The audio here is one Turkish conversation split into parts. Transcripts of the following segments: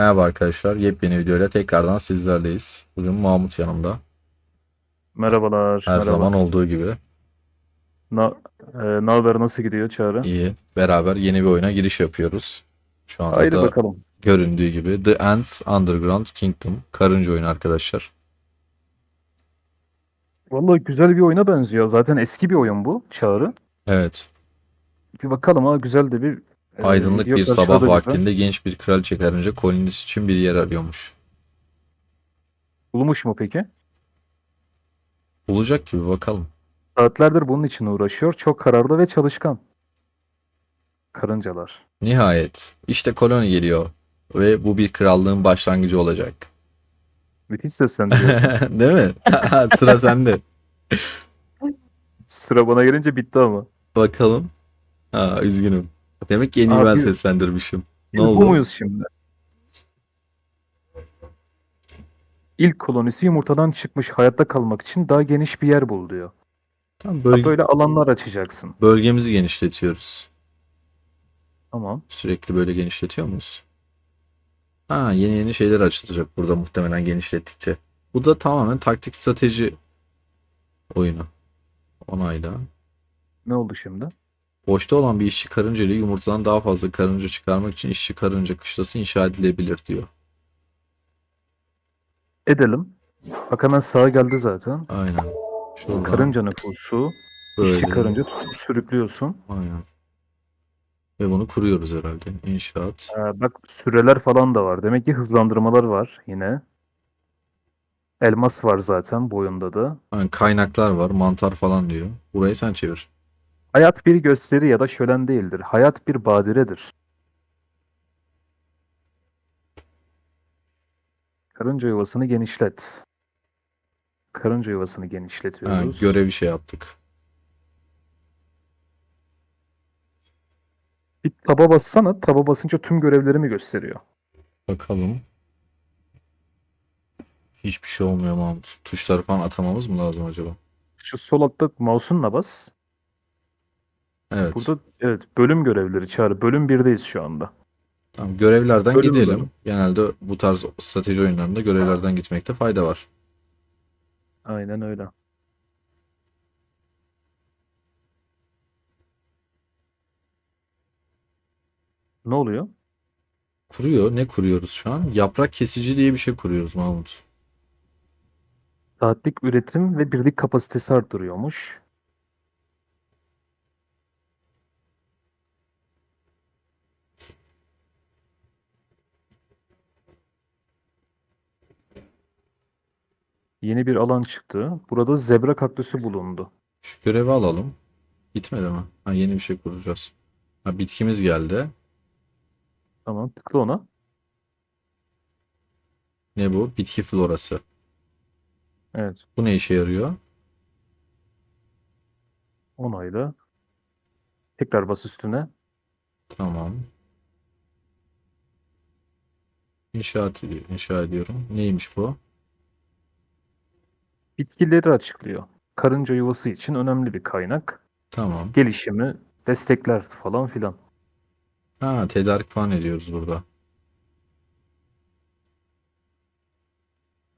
Merhaba arkadaşlar. Yepyeni videoyla tekrardan sizlerleyiz. Bugün Mahmut yanımda. Merhabalar. Her merhaba. zaman olduğu gibi. Na, e, ne haber nasıl gidiyor Çağrı? iyi. Beraber yeni bir oyuna giriş yapıyoruz. Şu anda Haydi da bakalım. göründüğü gibi The Ants Underground Kingdom. Karınca oyunu arkadaşlar. Vallahi güzel bir oyuna benziyor. Zaten eski bir oyun bu Çağrı. Evet. Bir bakalım ha güzel de bir Aydınlık video bir karşıladı sabah bize. vaktinde genç bir kraliçe karınca kolonisi için bir yer arıyormuş. Bulmuş mu peki? Bulacak gibi bakalım. Saatlerdir bunun için uğraşıyor. Çok kararlı ve çalışkan. Karıncalar. Nihayet. işte koloni geliyor. Ve bu bir krallığın başlangıcı olacak. Müthiş seslendiriyorsun. Değil mi? Sıra sende. Sıra bana gelince bitti ama. Bakalım. Ha, üzgünüm. Demek ki en iyi ben Abi, seslendirmişim. Ne oldu? bu muyuz şimdi? İlk kolonisi yumurtadan çıkmış hayatta kalmak için daha geniş bir yer bul diyor. Ha, bölge- Böyle alanlar açacaksın. bölgemizi genişletiyoruz. Tamam. Sürekli böyle genişletiyor muyuz? Ha, yeni yeni şeyler açılacak burada muhtemelen genişlettikçe. Bu da tamamen taktik strateji oyunu. Onayla. Ne oldu şimdi? Boşta olan bir işçi karınca ile yumurtadan daha fazla karınca çıkarmak için işçi karınca kışlası inşa edilebilir diyor. Edelim. Bak hemen sağa geldi zaten. Aynen. Şuradan Karınca nüfusu. böyle. işçi karınca tutup sürüklüyorsun. Aynen. Ve bunu kuruyoruz herhalde. İnşaat. Ee, bak süreler falan da var. Demek ki hızlandırmalar var yine. Elmas var zaten bu oyunda da. Aynen, kaynaklar var. Mantar falan diyor. Burayı sen çevir. Hayat bir gösteri ya da şölen değildir. Hayat bir badiredir. Karınca yuvasını genişlet. Karınca yuvasını Ha, genişletiyoruz. görevi şey yaptık. Bir taba bassana. Taba basınca tüm görevlerimi gösteriyor. Bakalım. Hiçbir şey olmuyor Mahmut. Tuşları falan atamamız mı lazım acaba? Şu sol altta mouse'unla bas. Evet. Burada evet bölüm görevleri çağrı. Bölüm 1'deyiz şu anda. Tamam, görevlerden Bölüm gidelim. bölüm. Genelde bu tarz strateji oyunlarında görevlerden gitmekte fayda var. Aynen öyle. Ne oluyor? Kuruyor. Ne kuruyoruz şu an? Yaprak kesici diye bir şey kuruyoruz Mahmut. Saatlik üretim ve birlik kapasitesi arttırıyormuş. Yeni bir alan çıktı. Burada zebra kaktüsü bulundu. Şu görevi alalım. Gitmedi mi? Ha, yeni bir şey kuracağız. Ha, bitkimiz geldi. Tamam, tıkla ona. Ne bu? Bitki florası. Evet, Bu ne işe yarıyor? onayla. Tekrar bas üstüne. Tamam. İnşaat, inşa ediyorum. Neymiş bu? Bitkileri açıklıyor. Karınca yuvası için önemli bir kaynak. Tamam. Gelişimi destekler falan filan. Ha, tedarik falan ediyoruz burada.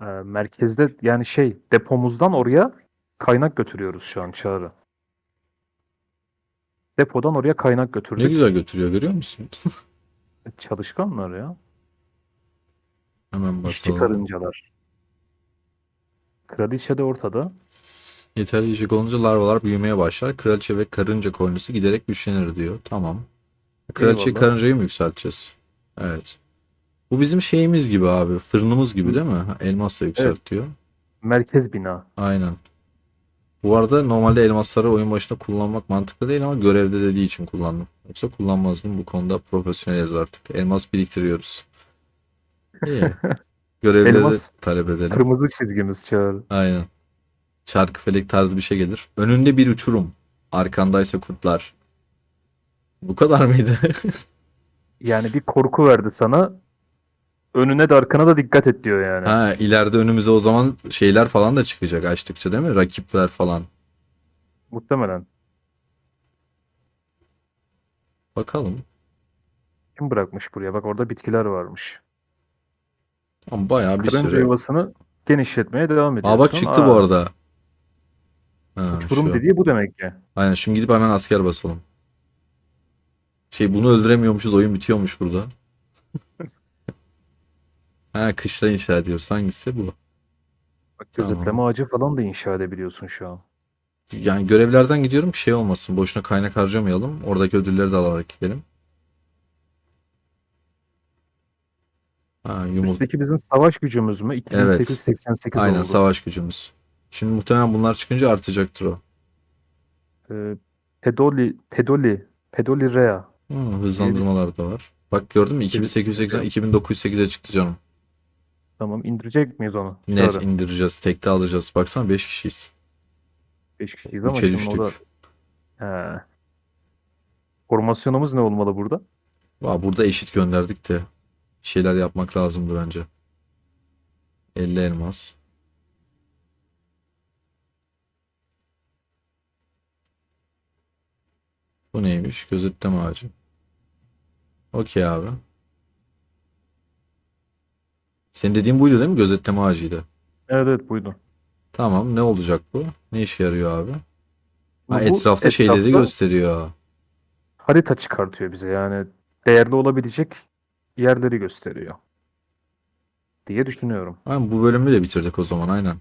Ee, merkezde yani şey depomuzdan oraya kaynak götürüyoruz şu an Çağrı. Depodan oraya kaynak Ne götürdük. güzel götürüyor görüyor musun? Çalışkanlar ya. Hemen İşçi basalım. karıncalar. Kraliçe de ortada. Yeterli yiyecek olunca larvalar büyümeye başlar. Kraliçe ve karınca kolonisi giderek güçlenir diyor. Tamam. Kraliçe Eyvallah. karıncayı mı yükselteceğiz? Evet. Bu bizim şeyimiz gibi abi. Fırınımız gibi değil mi? Ha, Elmas da yükseltiyor. Merkez bina. Aynen. Bu arada normalde elmasları oyun başında kullanmak mantıklı değil ama görevde dediği için kullandım. Yoksa kullanmazdım. Bu konuda profesyoneliz artık. Elmas biriktiriyoruz. İyi. Görevleri Elmas- talep edelim. Kırmızı çizgimiz Çağrı. Aynen. Çarkıfelek tarzı bir şey gelir. Önünde bir uçurum. Arkandaysa kurtlar. Bu kadar mıydı? Yani bir korku verdi sana. Önüne de arkana da dikkat et diyor yani. ha ileride önümüze o zaman şeyler falan da çıkacak açtıkça değil mi? Rakipler falan. Muhtemelen. Bakalım. Kim bırakmış buraya? Bak orada bitkiler varmış. Ama bayağı bir Karınca süre. yuvasını genişletmeye devam ediyorsun. Aa bak çıktı bu Aa, arada. Ha, Uçurum şu. dediği bu demek ki. Aynen şimdi gidip hemen asker basalım. Şey bunu öldüremiyormuşuz oyun bitiyormuş burada. ha kışla inşa ediyoruz. Hangisi bu? Bak Tamam. gözetleme ağacı falan da inşa edebiliyorsun şu an. Yani görevlerden gidiyorum şey olmasın. Boşuna kaynak harcamayalım. Oradaki ödülleri de alarak gidelim. Ha, yumurta. Üstteki bizim savaş gücümüz mü? 2888 Aynen oldu. savaş gücümüz. Şimdi muhtemelen bunlar çıkınca artacaktır o. Ee, Pedoli, Pedoli, Pedoli Rea. Hı, hızlandırmalar da var. Bak gördün mü? 2880 2908'e çıktı canım. Tamam indirecek miyiz onu? Net Çağrı. indireceğiz. Tekte alacağız. Baksana 5 kişiyiz. 5 kişiyiz ama Üçe düştük. da... He. Formasyonumuz ne olmalı burada? Vay, burada eşit gönderdik de bir şeyler yapmak lazımdı bence. 50 elmas. Bu neymiş? Gözetleme ağacı. Okey abi. Senin dediğin buydu değil mi? Gözetleme ağacıydı. Evet evet buydu. Tamam. Ne olacak bu? Ne işe yarıyor abi? Ha, Bu etrafta şeyleri etrafta gösteriyor. harita çıkartıyor bize yani değerli olabilecek yerleri gösteriyor. Diye düşünüyorum. Ha, bu bölümü de bitirdik o zaman aynen.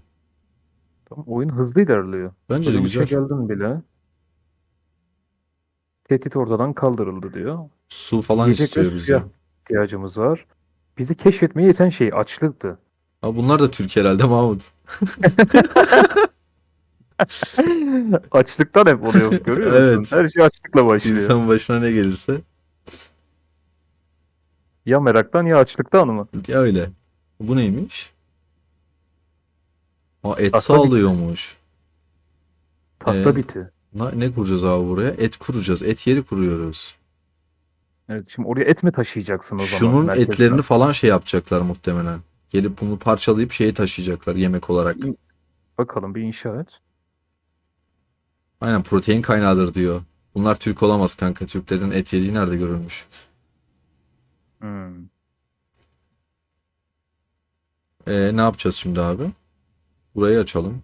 Tamam, oyun hızlı ilerliyor. Bence de Bölüm güzel. geldin bile. Tehdit ortadan kaldırıldı diyor. Su falan Yiyecek ve istiyor suya bize. ihtiyacımız var. Bizi keşfetmeye yeten şey açlıktı. Ha, bunlar da Türk herhalde Mahmut. Açlıktan hep oluyor görüyor musun? Evet. Her şey açlıkla başlıyor. İnsanın başına ne gelirse. Ya meraktan ya açlıktan mı? Ya öyle. Bu neymiş? Aa, et Tahta sağlıyormuş. Tahta Ee, biti. Na- ne kuracağız abi buraya? Et kuracağız. Et yeri kuruyoruz. Evet, şimdi oraya et mi taşıyacaksın o zaman? Şunun merkezden? etlerini falan şey yapacaklar muhtemelen. Gelip bunu parçalayıp şeye taşıyacaklar yemek olarak. Bakalım bir inşa et. Aynen protein kaynağıdır diyor. Bunlar Türk olamaz kanka. Türklerin et yediği nerede görülmüş? Hmm. Ee, ne yapacağız şimdi abi? Burayı açalım.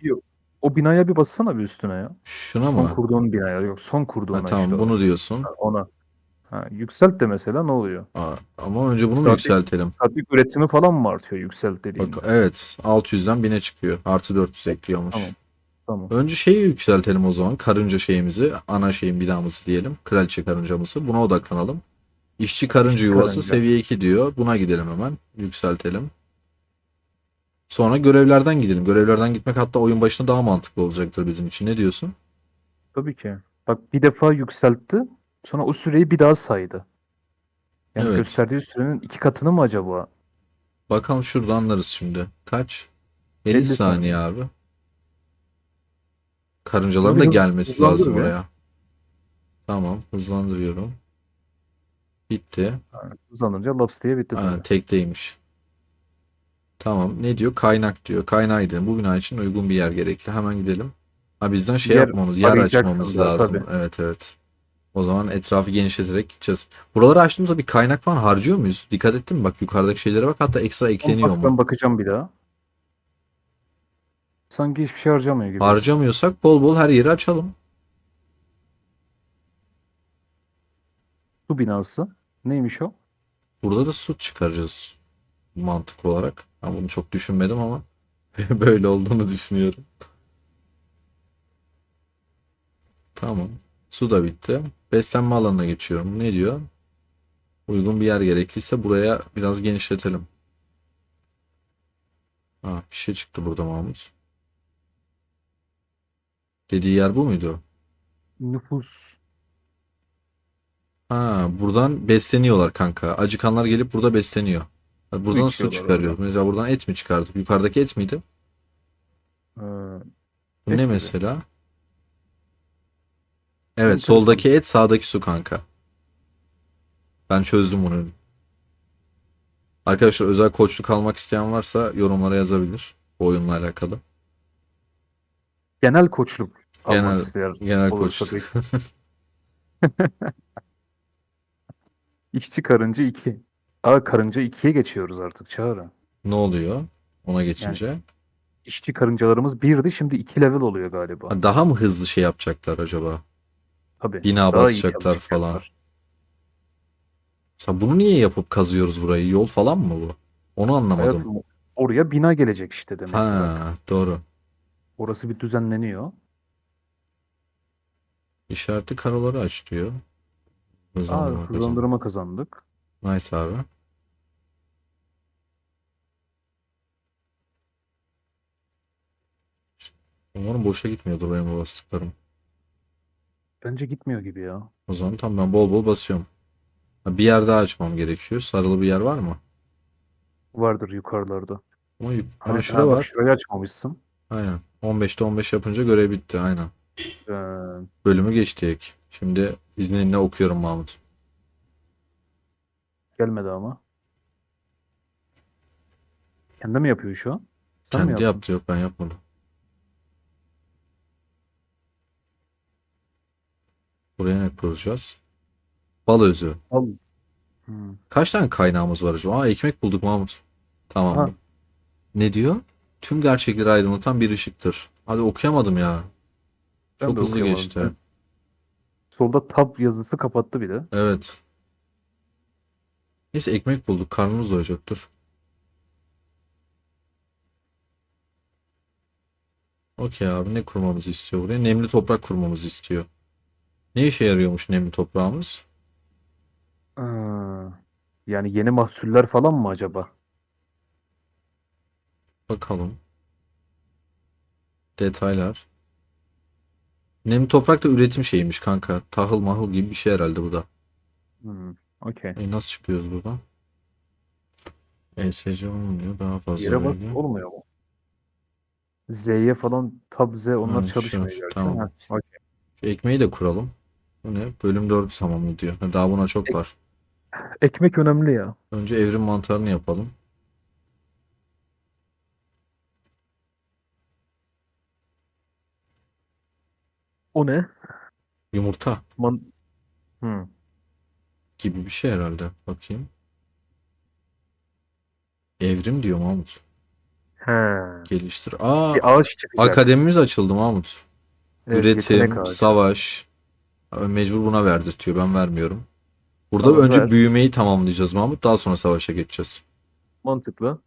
O binaya bir bassana bir üstüne ya. Şuna son mı? kurduğun binaya. Yok son kurduğuna Ha, tamam işte o. bunu diyorsun. Ona. Ha, yükselt de mesela ne oluyor? Aa, ama önce bunu mu yükseltelim? Saatlik üretimi falan mı artıyor yükselt dediğinde? Bak evet 600'den 1000'e çıkıyor. Artı 400 ekliyormuş. Tamam. Tamam. Önce şeyi yükseltelim o zaman. Karınca şeyimizi, ana şeyin binamızı diyelim. Kraliçe karıncamızı. Buna odaklanalım. İşçi karınca yuvası karınca. seviye 2 diyor. Buna gidelim hemen. Yükseltelim. Sonra görevlerden gidelim. Görevlerden gitmek hatta oyun başında daha mantıklı olacaktır bizim için. Ne diyorsun? Tabii ki. Bak bir defa yükseltti. Sonra o süreyi bir daha saydı. Yani Evet. gösterdiği sürenin iki katını mı acaba? Bakalım şurada anlarız şimdi. Kaç? 50, 50 saniye abi. Karıncaların da gelmesi lazım be. oraya. Tamam, hızlandırıyorum. Bitti. Hızlanınca laps diye bitti. Ha, tabii. tekteymiş. Tamam. Ne diyor? Kaynak diyor. Kaynağa gidelim. Bu bina için uygun bir yer gerekli. Hemen gidelim. Ha bizden şey Yer yapmamız, yer açmamız da, lazım. tabii. Evet evet. O zaman etrafı genişleterek gideceğiz. Buraları açtığımızda bir kaynak falan harcıyor muyuz? Dikkat ettin mi? Bak yukarıdaki şeylere bak. Hatta ekstra ekleniyor Kompas mu? ben bakacağım bir daha. Sanki hiçbir şey harcamıyor gibi. Harcamıyorsak bol bol her yeri açalım. Su binası. Neymiş o? Burada da su çıkaracağız mantık olarak. Ben bunu çok düşünmedim ama böyle olduğunu düşünüyorum. Tamam. Su da bitti. Beslenme alanına geçiyorum. Ne diyor? Uygun bir yer gerekliyse buraya biraz genişletelim. Ha, bir şey çıktı burada Mahmut. Dediği yer bu muydu? Nüfus. Ha, buradan besleniyorlar kanka. Acıkanlar gelip burada besleniyor. Ha, Buradan su içiyorlar çıkarıyoruz. Mesela buradan et mi çıkardık? Yukarıdaki et miydi? Ee, Bu Et ne miydi? mesela? Evet, Enteresan. soldaki et, sağdaki su kanka. Ben çözdüm bunu. Arkadaşlar özel koçluk almak isteyen varsa yorumlara yazabilir. Bu oyunla alakalı. genel koçluk Genel- almak isteyen Genel olursa koçluk. İşçi karınca 2. Aa karınca 2'ye geçiyoruz artık Çağrı. Ne oluyor ona geçince? İşçi karıncalarımız birdi şimdi 2 level oluyor galiba. Ha, Daha mı hızlı şey yapacaklar acaba? Tabii. Bina Daha iyi basacaklar falan. Mesela bunu niye yapıp kazıyoruz burayı? Yol falan mı bu? Onu anlamadım. Hayatım, oraya bina gelecek işte demek. ki. Ha, doğru. Orası bir düzenleniyor. İşaretli karaları aç diyor. Hızlandırma kazan. hızlandırma kazandık. Nice abi. Umarım boşa gitmiyordur benim bu bastıklarım. Bence gitmiyor gibi ya. O zaman tam ben bol bol basıyorum. Ha, Bir yer daha açmam gerekiyor. Sarılı bir yer var mı? Vardır yukarılarda. Ama ha, Hani şura ha, bak var. Şurayı açmamışsın. Aynen. 15'te 15 yapınca görev bitti. Aynen. Ee, Bölümü geçtik. Şimdi izninle okuyorum Mahmut. gelmedi ama. Kendi mi yapıyor şu an? Sen mi Kendi yaptın? yaptı yok ben yapmadım. Buraya ne kuracağız? Bal özü. Al. Hmm. Kaç tane kaynağımız var acaba? Aa ekmek bulduk Mahmut. Tamam. Ha. Ne diyor? Tüm gerçekleri aydınlatan bir ışıktır. Hadi okuyamadım ya. Ben Çok de hızlı okuyamadım. geçti. Solda tab yazısı kapattı bir de. Evet. Neyse ekmek bulduk. Karnımız doyacak. Dur. Okey abi ne kurmamızı istiyor buraya? Nemli toprak kurmamızı istiyor. Ne işe yarıyormuş nemli toprağımız? Ee, yani yeni mahsuller falan mı acaba? Bakalım. Detaylar. Nemli toprak da üretim şeyiymiş kanka. Tahıl mahıl gibi bir şey herhalde bu da. Hmm. Okey. E nasıl çıkıyoruz buradan? ESC olmuyor. Daha fazla Yere bas olmuyor mu? Z'ye falan tab Z onlar Ha, çalışmıyor şu, tamam. Ha, okey. Şu ekmeği de kuralım. Bu ne? Bölüm 4'ü tamamlı diyor. Ha, Daha buna çok var. Ekmek önemli ya. Önce evrim mantarını yapalım. O ne? Yumurta Man Hmm. gibi bir şey herhalde. Bakayım. Evrim diyor Mahmut. He. Geliştir. Aa, Bir ağaç çıkacak. akademimiz açıldı Mahmut. Evet, yetenek Üretim, ağacı. savaş. Abi Mecbur buna verdirtiyor. Ben vermiyorum. Burada Tamam, önce ver. büyümeyi tamamlayacağız Mahmut. Daha sonra savaşa geçeceğiz. Mantıklı.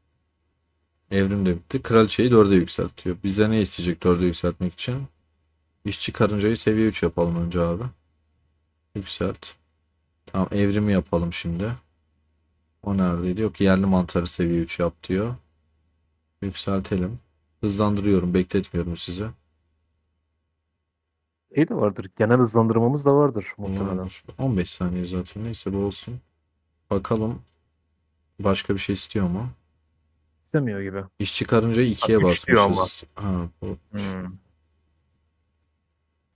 Evrim de bitti. Kraliçeyi 4'e yükseltiyor. Bize ne isteyecek 4'e yükseltmek için? İşçi karıncayı seviye 3 yapalım önce abi. Yükselt. Tamam evrimi yapalım şimdi. O neredeydi? Yok yerli mantarı seviye 3 yap diyor. Yükseltelim. Hızlandırıyorum. Bekletmiyorum size. Şey de vardır. Genel hızlandırmamız da vardır muhtemelen. Vardır. 15 saniye zaten. Neyse bu olsun. Bakalım. Başka bir şey istiyor mu? İstemiyor gibi. İşçi karıncayı 2'ye Ha, üç diyor ama. basmışız. Ha, bu. Hmm.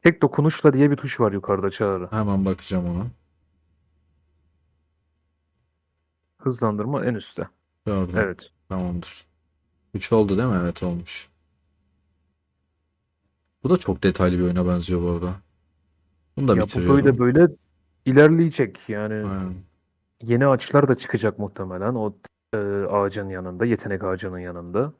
Tek dokunuşla diye bir tuş var yukarıda Çağrı. Hemen bakacağım ona. Hızlandırma en üstte. Gördüm. Evet. Tamamdır. 3 oldu değil mi? Evet olmuş. Bu da çok detaylı bir oyuna benziyor bu arada. Bunu da Ya bu bitiriyorum. böyle böyle ilerleyecek. Yani Aynen. yeni ağaçlar da çıkacak muhtemelen o e, ağacın yanında, yetenek ağacının yanında.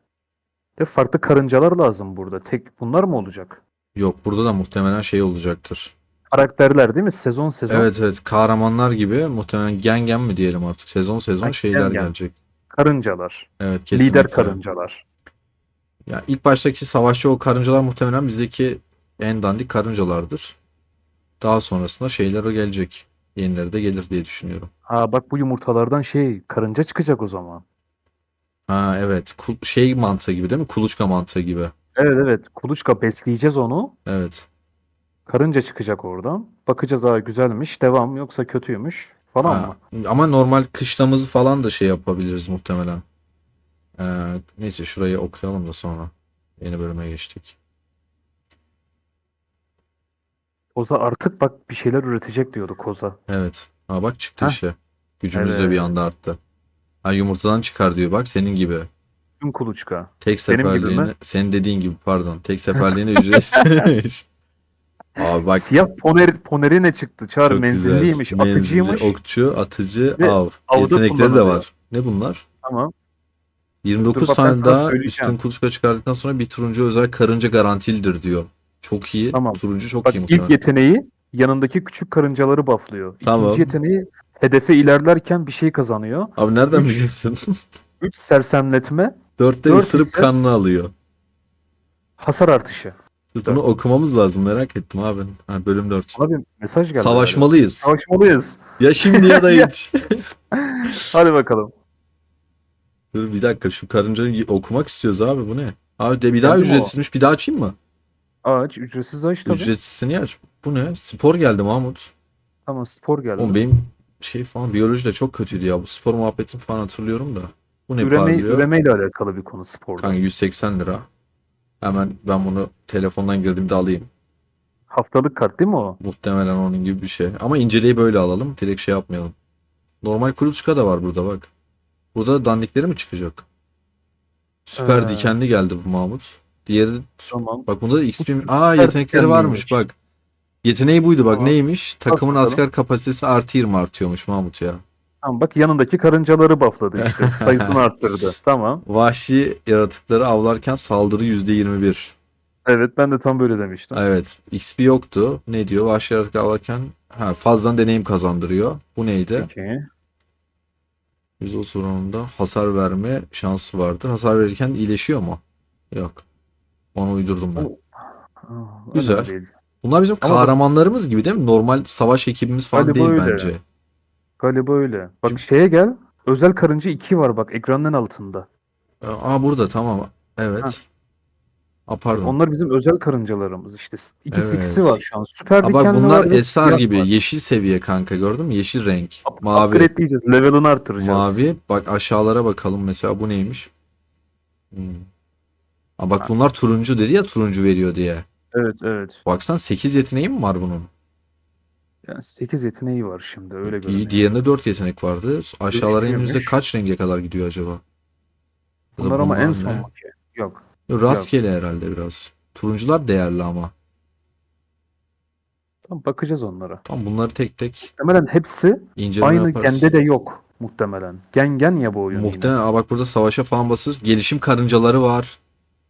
Ve farklı karıncalar lazım burada. Tek bunlar mı olacak? Yok burada da muhtemelen şey olacaktır. Karakterler değil mi? Sezon sezon Evet evet kahramanlar gibi muhtemelen gen gen mi diyelim artık sezon sezon Ay, şeyler gen gen. gelecek. karıncalar. Evet kesinlikle. Lider karıncalar. Ya ilk baştaki savaşçı o karıncalar muhtemelen bizdeki en dandik karıncalardır. Daha sonrasında şeyler gelecek. Yenileri de gelir diye düşünüyorum. Ha bak bu yumurtalardan şey karınca çıkacak o zaman. Ha evet. Kul- şey mantığı gibi değil mi? Kuluçka mantığı gibi. Evet evet. Kuluçka besleyeceğiz onu. Evet. Karınca çıkacak oradan. Bakacağız ha güzelmiş. Devam yoksa kötüymüş falan Ha, mı? Ama normal kışlamızı falan da şey yapabiliriz muhtemelen. Ee, neyse şurayı okuyalım da sonra. Yeni bölüme geçtik. Koza artık bak bir şeyler üretecek diyordu Koza. Evet. Ha bak çıktı Heh. işte. Gücümüz de bir Evet. anda arttı. Ha yumurtadan çıkar diyor bak senin gibi. Tüm kuluçka. Tek Benim gibi mi? seferliğine senin dediğin gibi pardon. Tek seferliğine ücretsiz. Abi bak Siyah poner, poneri ne çıktı? Çağır çok menzilliymiş, güzel. Menzilli, atıcıymış. okçu, atıcı, Ve av. avda Yetenekleri de kullanılıyor. var. Ne bunlar? Tamam. 29 Dur bak ben tane sana daha söyleyeceğim. üstün kuluçka çıkardıktan sonra bir turuncu özel karınca garantilidir diyor. Çok iyi. Tamam. Turuncu çok Bak iyi ilk muhtemelen. yanıtı yanındaki küçük karıncaları bufflıyor. Tamam. İkinci yeteneği hedefe ilerlerken bir şey kazanıyor. Abi nereden biliyorsun? 3 sersemletme, Dörtte Dört ısırıp ise- kanını alıyor. hasar artışı. Bunu okumamız lazım merak ettim abi. Ha, bölüm 4. Bana bir mesaj geldi. Savaşmalıyız. herhalde. Savaşmalıyız. Ya şimdi ya da hiç. Hadi bakalım. Dur bir dakika şu karıncayı okumak istiyoruz abi bu ne? Abi de bir daha Geldi mi o? ücretsizmiş bir daha açayım mı? Aç, ücretsiz aç tabii. Ücretsizini aç. Bu ne? Spor geldi Mahmut. Tamam spor geldi. Oğlum benim şey falan biyoloji de çok kötüydü ya. Bu spor muhabbetini falan hatırlıyorum da. Bu ne Üreme, parlıyor? üremeyle alakalı bir konu sporda. Kanka 180 lira. Hemen ben bunu telefondan girdiğimde alayım. Haftalık kart değil mi o? Muhtemelen onun gibi bir şey. Ama inceleyi böyle alalım. Direkt şey yapmayalım. Normal kuluçka da var burada bak. Burada dandikleri mi çıkacak? Süper Ee. dikenli geldi bu Mahmut. Diğeri Tamam. bak bunda da XP Aa yetenekleri varmış bak. Yeteneği buydu bak Tamam. neymiş? Takımın asker kapasitesi artı 20 artıyormuş Mahmut ya. Tamam bak yanındaki karıncaları buffladı işte. Sayısını arttırdı. Tamam. Vahşi yaratıkları avlarken saldırı %21. Evet ben de tam böyle demiştim. Evet. XP yoktu. Ne diyor? Vahşi yaratık avlarken ha, fazladan deneyim kazandırıyor. Bu neydi? Peki. %30 oranında hasar verme şansı vardır. Hasar verirken iyileşiyor mu? Yok. Onu uydurdum ben. Güzel. Bunlar bizim Ama- kahramanlarımız gibi değil mi? Normal savaş ekibimiz falan Galiba değil öyle. bence. Galiba öyle. Bak şeye gel. Özel karınca 2 var bak ekranın altında. Aa burada tamam. Evet. Aa, pardon. Onlar bizim özel karıncalarımız işte. İkisi ikisi Evet. var şu an. Süper Aa, dikenli bak bunlar var ve siyah gibi. var. Yeşil seviye kanka gördün mü? Yeşil renk. Up- Mavi. Upgrade diyeceğiz. Level'ını artıracağız. Mavi. Bak aşağılara bakalım mesela bu neymiş? Hmm. Aa, bak bunlar turuncu dedi ya turuncu veriyor diye. Evet evet. Baksan 8 yeteneği mi var bunun? Yani 8 yeteneği var şimdi öyle İyi, görünüyor. diğerine 4 yetenek vardı. Aşağılara indiğimizde kaç renge kadar gidiyor acaba? Ya da Bunlar ama en son ne? mu ki? Yok. Rastgele herhalde biraz. Turuncular değerli ama. Tamam bakacağız onlara. Tamam bunları tek tek Muhtemelen hepsi inceleme aynı yaparız. gende de yok muhtemelen. Gen gen ya bu oyun. Muhtemelen Aa, bak burada savaşa falan basıyoruz. Gelişim karıncaları var.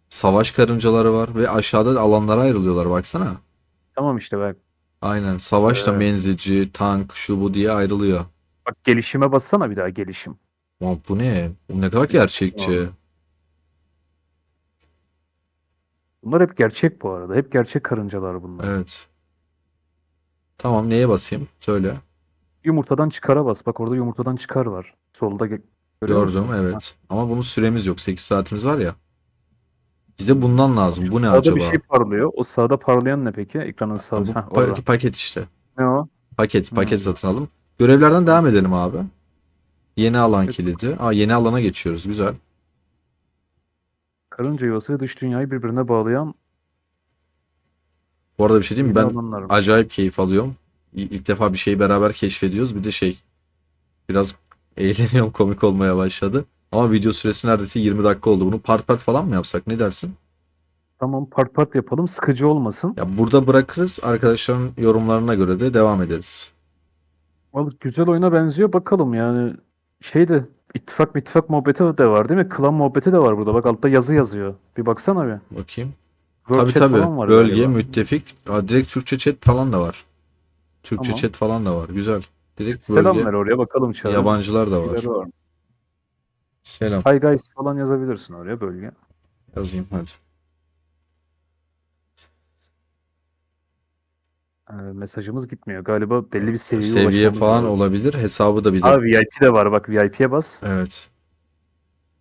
Savaş karıncaları var ve aşağıda alanlara ayrılıyorlar baksana. Tamam işte bak. Aynen. Savaşta Evet. menzilci, tank, şu bu diye ayrılıyor. Bak gelişime bassana bir daha gelişim. Ulan bu ne? Bu ne kadar gerçekçi. Bunlar hep gerçek bu arada. Hep gerçek karıncalar bunlar. Evet. Tamam neye basayım? Söyle. Yumurtadan çıkara bas. Bak orada yumurtadan çıkar var. Solda ge- görüyor Gördüm musun? evet. Ama bunun süremiz yok. 8 saatimiz var ya. Bize bundan lazım. Bu ne Sağda acaba? bir şey parlıyor. O sağda parlayan ne peki? Ekranın Bu sağda. Heh, pa- orada. paket işte. Ne o? Paket, paket Hmm. satın alalım. Görevlerden devam edelim abi. Yeni alan Evet. kilidi. Aa yeni alana geçiyoruz. Güzel. Karınca yuvası ve dış dünyayı birbirine bağlayan Bu arada bir şey diyeyim mi? Ben alanlar acayip keyif alıyorum. İ- İlk defa bir şeyi beraber keşfediyoruz. Bir de şey biraz eğleniyorum komik olmaya başladı. Ama video süresi neredeyse 20 dakika oldu. Bunu part part falan mı yapsak? Ne dersin? Tamam part part yapalım. Sıkıcı olmasın. Ya burada bırakırız. Arkadaşların yorumlarına göre de devam ederiz. Vallahi güzel oyuna benziyor. Bakalım yani şey de ittifak ittifak muhabbeti de var değil mi? Klan muhabbeti de var burada. Bak altta yazı yazıyor. Bir baksana bir. Bakayım. World Tabii tabii. var Bölge, galiba. müttefik. Aa, direkt Türkçe chat falan da var. Türkçe Tamam. chat falan da var. Güzel. Direkt Selam bölge. ver oraya bakalım çağır. Yabancılar da var. Var. Selam. Hi guys falan yazabilirsin oraya bölge. Yazayım hadi. Ee, mesajımız gitmiyor. Galiba belli bir seviyeye Seviye ulaşmamız falan lazım. olabilir. Hesabı da bir de. Aa VIP de var bak VIP'ye bas. Evet.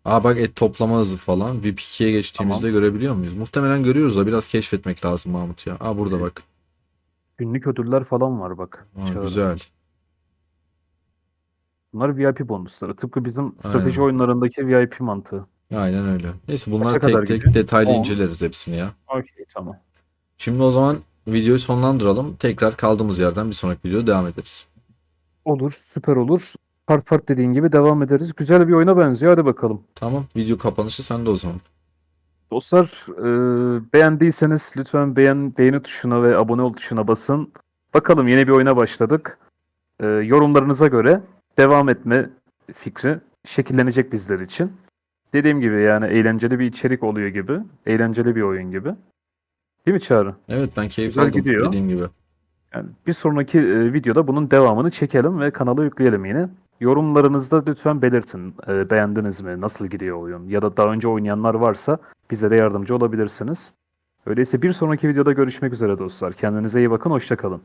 Aa bak et toplama hızı falan. VIP 2'ye geçtiğimizde görebiliyor muyuz? Muhtemelen görüyoruz da biraz keşfetmek lazım Mahmut ya. Aa burada bak. Günlük ödüller falan var bak. Aa, Çağrı. güzel. Bunlar VIP bonusları. Tıpkı bizim strateji Aynen. oyunlarındaki VIP mantığı. Aynen öyle. Neyse bunlar Kaça kadar tek tek gidiyor? detaylı On. inceleriz hepsini ya. Okey tamam. Şimdi o zaman videoyu sonlandıralım. Tekrar kaldığımız yerden bir sonraki videoda devam ederiz. Olur, süper olur. Part part dediğin gibi devam ederiz. Güzel bir oyuna benziyor. Hadi bakalım. Tamam. Video kapanışı sende o zaman. Dostlar, e, beğendiyseniz lütfen beğen beğeni tuşuna ve abone ol tuşuna basın. Bakalım yeni bir oyuna başladık. E, yorumlarınıza göre devam etme fikri şekillenecek bizler için. dediğim gibi yani eğlenceli bir içerik oluyor gibi. Eğlenceli bir oyun gibi. Değil mi Çağrı? Evet ben keyif Güzel aldım gidiyor. dediğim gibi. Yani bir sonraki e, videoda bunun devamını çekelim ve kanala yükleyelim yine. Yorumlarınızda lütfen belirtin. E, beğendiniz mi? Nasıl gidiyor oyun? Ya da daha önce oynayanlar varsa bize de yardımcı olabilirsiniz. Öyleyse bir sonraki videoda görüşmek üzere dostlar. Kendinize iyi bakın. Hoşça kalın.